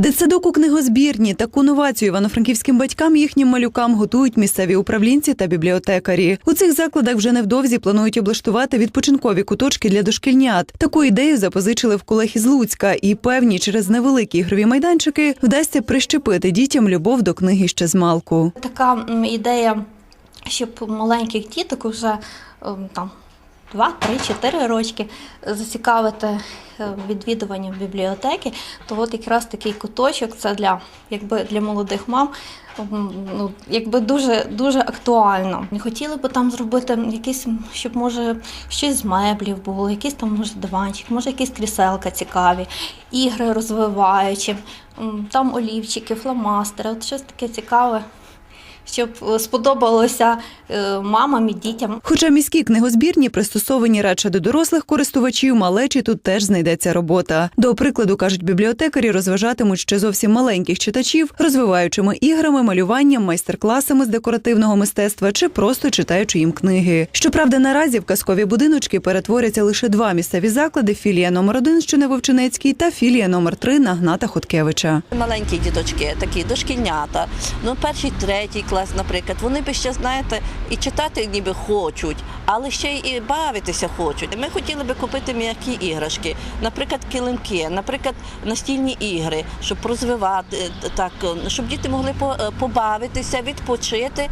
Дитсадок у книгозбірні таку новацію івано-франківським батькам їхнім малюкам готують місцеві управлінці та бібліотекарі. У цих закладах вже невдовзі планують облаштувати відпочинкові куточки для дошкільнят. Таку ідею запозичили в колег із Луцька, і певні через невеликі ігрові майданчики вдасться прищепити дітям любов до книги ще з малку. Така ідея, щоб маленьких діток вже ем, там. Два, три, чотири рочки зацікавити е, відвідуванням бібліотеки, то от якраз такий куточок це для, якби для молодих мам ну, якби дуже, дуже актуально. Ми хотіли би там зробити якийсь, щоб може щось з меблів було, якийсь там може диванчик, може якісь кріселка цікаві, ігри розвиваючі, там олівчики, фломастери, от щось таке цікаве щоб е, сподобалося е, мамам і дітям. Хоча міські книгозбірні пристосовані радше до дорослих користувачів, малечі тут теж знайдеться робота. До прикладу, кажуть бібліотекарі, розважатимуть ще зовсім маленьких читачів, розвиваючими іграми, малюванням, майстер-класами з декоративного мистецтва чи просто читаючи їм книги. Щоправда, наразі в казкові будиночки перетворяться лише два місцеві заклади: філія номер 1 що на Вовчинецькій та філія номер 3 на Гната Хоткевича. Маленькі діточки, такі дошкільнята, ну перший, третій клас, наприклад, вони би ще, знаєте, і читати ніби хочуть, але ще і бавитися хочуть. Ми хотіли би купити м'які іграшки, наприклад, килимки, наприклад, настільні ігри, щоб розвивати е, так, е, щоб діти могли е, побавитися, відпочити.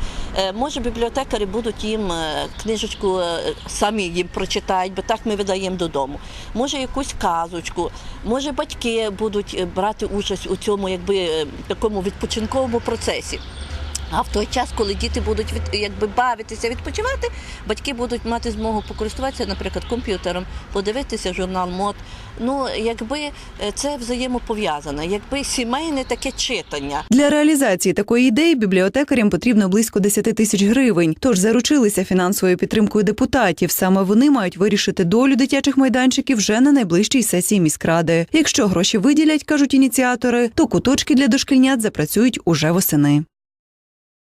Може, бібліотекарі будуть їм книжечку самі їм прочитають, бо так ми видаємо додому. Може, якусь казочку, може, батьки будуть брати участь у цьому, якби такому відпочинковому процесі. А в той час, коли діти будуть від, якби бавитися, відпочивати, батьки будуть мати змогу покористуватися, наприклад, комп'ютером, подивитися журнал мод. Ну, якби е, це взаємопов'язано, якби сімейне таке читання. Для реалізації такої ідеї бібліотекарям потрібно близько 10 тисяч гривень. Тож заручилися фінансовою підтримкою депутатів. Саме вони мають вирішити долю дитячих майданчиків вже на найближчій сесії міськради. Якщо гроші виділять, кажуть ініціатори, то куточки для дошкільнят запрацюють уже восени.